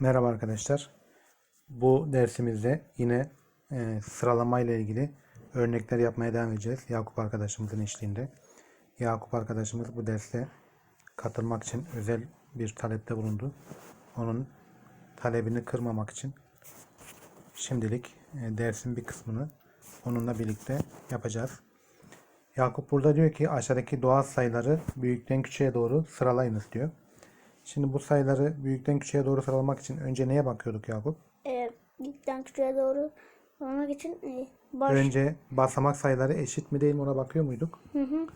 Merhaba arkadaşlar. Bu dersimizde yine e, sıralama ile ilgili örnekler yapmaya devam edeceğiz. Yakup arkadaşımızın eşliğinde. Yakup arkadaşımız bu derste katılmak için özel bir talepte bulundu. Onun talebini kırmamak için şimdilik e, dersin bir kısmını onunla birlikte yapacağız. Yakup burada diyor ki aşağıdaki doğal sayıları büyükten küçüğe doğru sıralayınız diyor. Şimdi bu sayıları büyükten küçüğe doğru sıralamak için önce neye bakıyorduk Yakup? e, büyükten küçüğe doğru olmak için e, baş Önce basamak sayıları eşit mi değil mi ona bakıyor muyduk? Hı hı.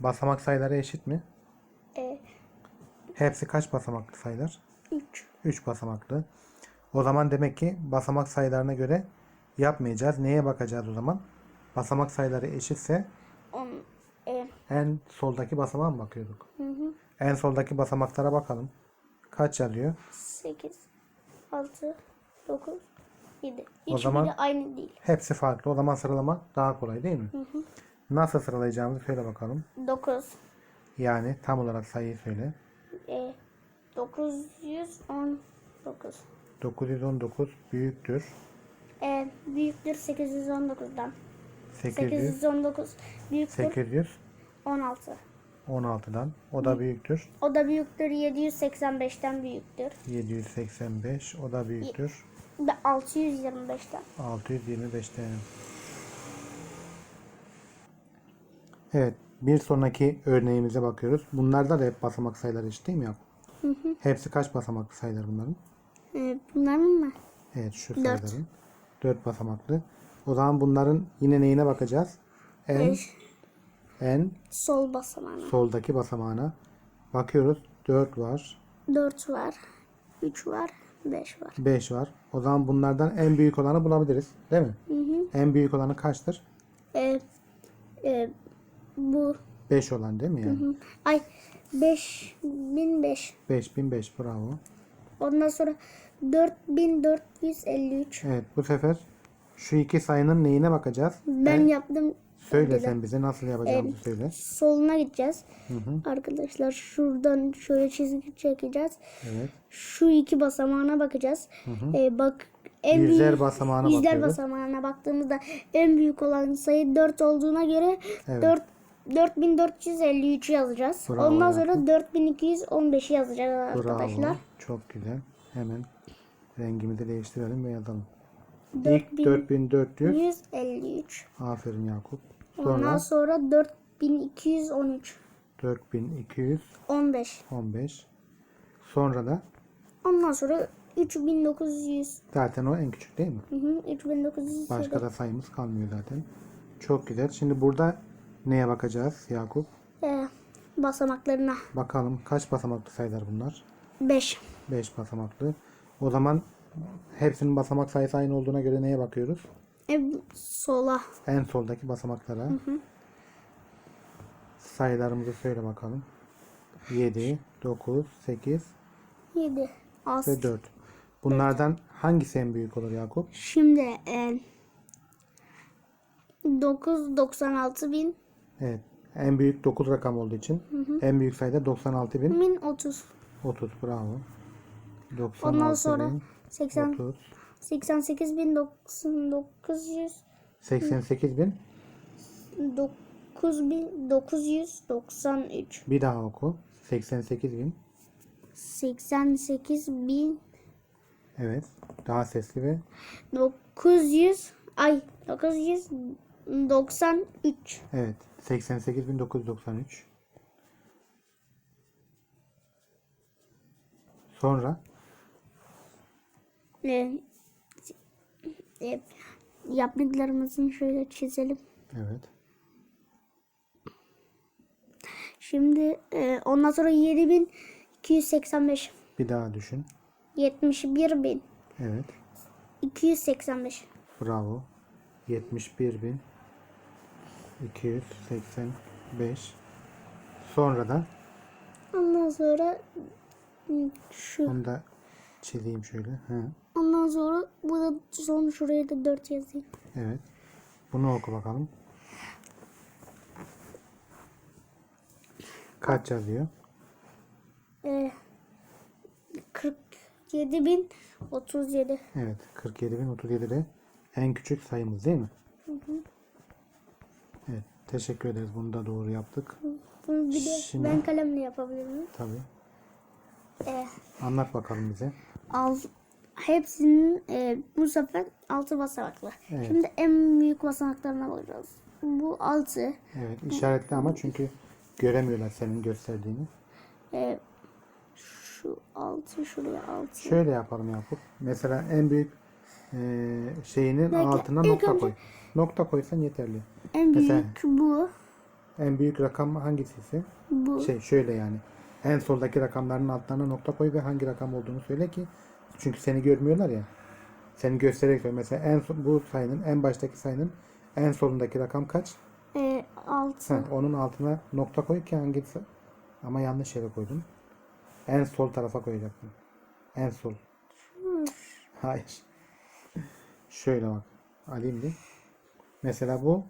Basamak sayıları eşit mi? e, Hepsi kaç basamaklı sayılar? 3 3 basamaklı. O zaman demek ki basamak sayılarına göre yapmayacağız. Neye bakacağız o zaman? Basamak sayıları eşitse on e, en soldaki basamağa mı bakıyorduk? hı hı. En soldaki basamaklara bakalım. Kaç yazıyor? 8 6 9 7 O Hiçbiri zaman- aynı değil. Hepsi farklı. O zaman sıralama daha kolay değil mi? Nasıl sıralayacağımızı söyle bakalım. 9 Yani tam olarak sayıyı söyle. e, 919 919 büyüktür. e, büyüktür 819'dan 800 819 büyüktür 16 816'dan. O da büyüktür. o da büyüktür 785'ten büyüktür 785. O da büyüktür. ve 625'ten 625'ten. Evet. Bir sonraki örneğimize bakıyoruz. Bunlarda da hep basamak sayıları eşit değil mi ya? Hepsi kaç basamaklı sayılar bunların? e, bunların mı? Evet şu Dört. sayıların. 4 basamaklı. O zaman bunların yine neyine bakacağız? En, Beş. En Sol basamağına. soldaki basamağına bakıyoruz. 4 var. 4 var. 3 var. 5 var. 5 var. O zaman bunlardan en büyük olanı bulabiliriz. Değil mi? Hı hı. En büyük olanı kaçtır? E, e, bu 5 olan değil mi yani? hı. ay 5005. 5005 bravo. Ondan sonra 4453. Evet bu sefer şu iki sayının neyine bakacağız? Ben yaptım. Söyle sen bize nasıl yapacağımızı söyle. Soluna gideceğiz. Hı hı. Arkadaşlar şuradan şöyle çizgi çekeceğiz. Evet. Şu iki basamağına bakacağız. E, bak en Yüzler büyük basamağına yüzler bakıyoruz. basamağına baktığımızda en büyük olan sayı 4 olduğuna göre Evet. 4 4453 yazacağız. Bravo Ondan sonra 4215'i yazacağız Bravo. arkadaşlar. Çok güzel. Hemen rengimizi değiştirelim ve yazalım. İlk 4000 4400. 153. Aferin Yakup. Ondan Sonra sonra 4213. 4215. 15. Sonra da Ondan sonra 3900. zaten o en küçük değil mi? Hı hı, 3900. Başka da sayımız kalmıyor zaten. Çok güzel. Şimdi burada neye bakacağız Yakup? Ee, basamaklarına Bakalım kaç basamaklı sayılar bunlar? 5. 5 basamaklı. O zaman hepsinin basamak sayısı aynı olduğuna göre neye bakıyoruz? En sola. En soldaki basamaklara. Hı hı. Sayılarımızı söyle bakalım. 7, 9, 8, 7 az. ve 4. Bunlardan hangisi en büyük olur Yakup? Şimdi e, 9 96 bin Evet. En büyük 9 rakam olduğu için en büyük sayıda 96.030. min 30. Bravo. 96 Ondan sonra bin, 80 30. 88.900 88.993 Bir daha oku. 88.000 88.000 Evet. Daha sesli ve 900 ay 993 Evet. 88.993 Sonra? Ne? E, yaptıklarımızın şöyle çizelim. evet. Şimdi e, ondan sonra 7285 Bir daha düşün. 71 bin Evet. 285 Bravo. 71.285. Sonra da ondan sonra hı, şu onu da çizeyim şöyle. Hı. Ondan sonra burada son şuraya da 4 yazayım. Evet. Bunu oku bakalım. Kaç yazıyor? E, 40 40.037. Evet 47.037 de en küçük sayımız değil mi? Evet teşekkür ederiz. Bunu da doğru yaptık. Bunu bir de Şimdi- ben kalemle yapabilirim. Tabii. Ee, Anlat bakalım bize. al, hepsinin e, bu sefer altı basamaklı. Evet. Şimdi en büyük basamaklarına bakacağız. Bu altı. Evet işaretli ama çünkü göremiyorlar senin gösterdiğini. E, şu altı şuraya altı. Şöyle yapalım Yakup. Mesela en büyük eee, şeyinin Bekle, altına ilk nokta önce- koy. Nokta koysan yeterli. En büyük Mesela- bu. En büyük rakam hangisiyse Bu. şey şöyle yani. En soldaki rakamların altlarına nokta koy ve hangi rakam olduğunu söyle ki çünkü seni görmüyorlar ya. Seni göstererek söyle. Mesela en son, bu sayının en baştaki sayının en solundaki rakam kaç? E, altı. Heh, onun altına nokta koy ki hangisi? Ama yanlış yere koydun. En sol tarafa koyacaktın. En sol. Hayır. Şöyle bak. Alayım bir. Mesela bu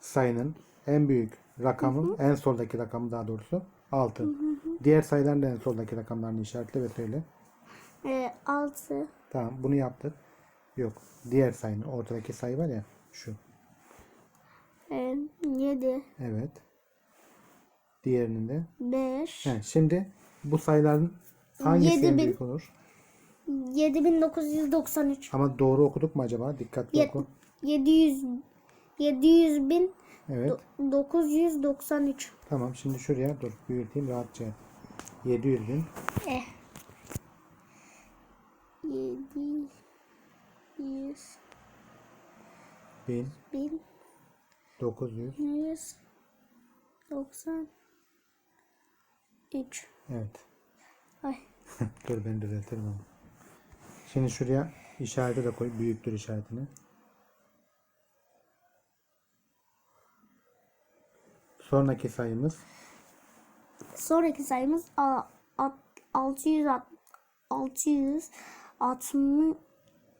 sayının en büyük rakamı, en soldaki rakamı daha doğrusu 6. Diğer sayıların en soldaki rakamlarını işaretle ve söyle. E, altı. Tamam bunu yaptık. Yok. Diğer sayının ortadaki sayı var ya şu. E, yedi. Evet. Diğerinin de. Beş. He, şimdi bu sayıların hangisi en büyük olur? 7993. Ama doğru okuduk mu acaba? Dikkatli Yet- oku. 700 700 bin Evet. 993. Tamam şimdi şuraya dur büyüteyim rahatça. 700 bin. Eh. 700 bin bin 900 193. evet. Ay. dur ben düzeltirim onu. Şimdi şuraya işareti de koy. Büyüktür işaretini. Sonraki sayımız Sonraki sayımız a- at- 600 at- 600 60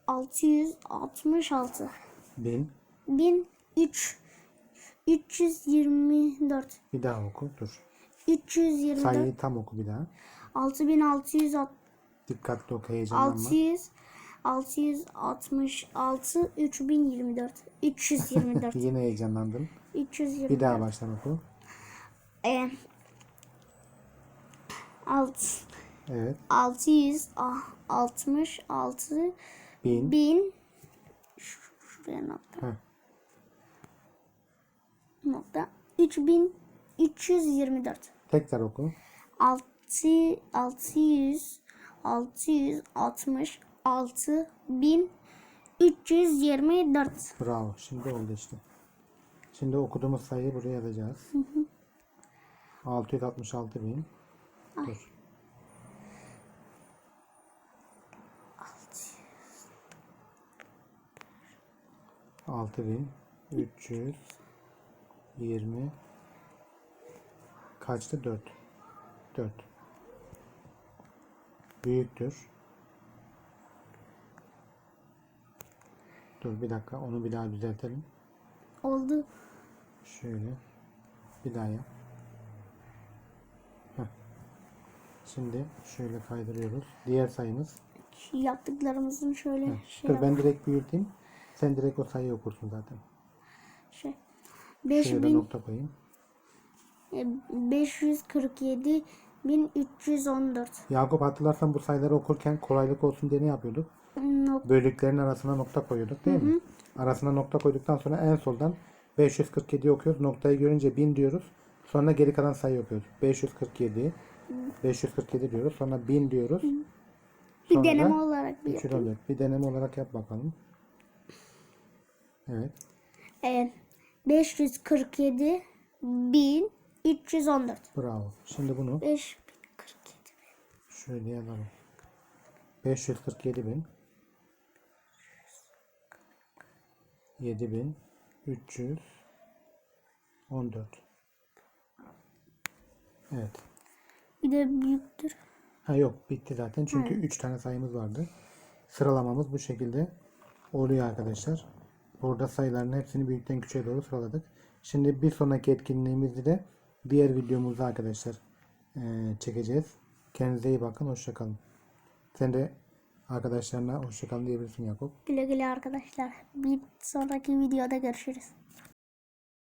666 bin. 1003 324 Bir daha oku. Dur. 324 Sayıyı tam oku bir daha. 6600 Dikkatli oku heyecanlanma. 600 666 3024 324 Yine heyecanlandın. 324 Bir daha baştan oku. e, alt Evet. 666 Bin. bin Ş- şuraya nokta Heh. nokta 3324 Tekrar oku. 6 600 666 bin 324 Bravo. Şimdi oldu işte. Şimdi okuduğumuz sayıyı buraya yazacağız. 666 bin. Dur. 6320 kaçtı? 4. 4. Büyüktür. Dur bir dakika onu bir daha düzeltelim. oldu. Şöyle. Bir daha yap. Heh. Şimdi şöyle kaydırıyoruz. Diğer sayımız. Şu yaptıklarımızın şöyle şey, Dur ben direkt büyüteyim. Sen direkt o sayıyı okursun zaten. şey. Şuraya da 5000 nokta koyayım. e, 547 1314 Yakup hatırlarsan bu sayıları okurken kolaylık olsun diye ne yapıyorduk? Nok- Bölüklerin arasına nokta koyuyorduk değil mi? Arasına nokta koyduktan sonra en soldan 547 okuyoruz. Noktayı görünce 1000 diyoruz. Sonra geri kalan sayı okuyoruz. 547 547 diyoruz. Sonra 1000 diyoruz. bir Sonra deneme olarak bir 314. Bir deneme olarak yap bakalım. Evet. e, 547 1314 Bravo. Şimdi bunu 547 şöyle yazalım. 547 bin 7000 314 Evet. bir de büyüktür. Ha yok bitti zaten çünkü 3 tane sayımız vardı. Sıralamamız bu şekilde oluyor arkadaşlar. Burada sayıların hepsini büyükten küçüğe doğru sıraladık. Şimdi bir sonraki etkinliğimizde de diğer videomuzu arkadaşlar eee, çekeceğiz. Kendinize iyi bakın. Hoşçakalın. Sen de Arkadaşlarına hoşçakalın diyebilirsin Yakup. Güle güle arkadaşlar. Bir sonraki videoda görüşürüz.